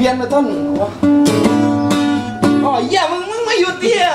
เพียนมาต้นหัอ๋อเยี่ยมึงมึงมาอยู่เตี้ย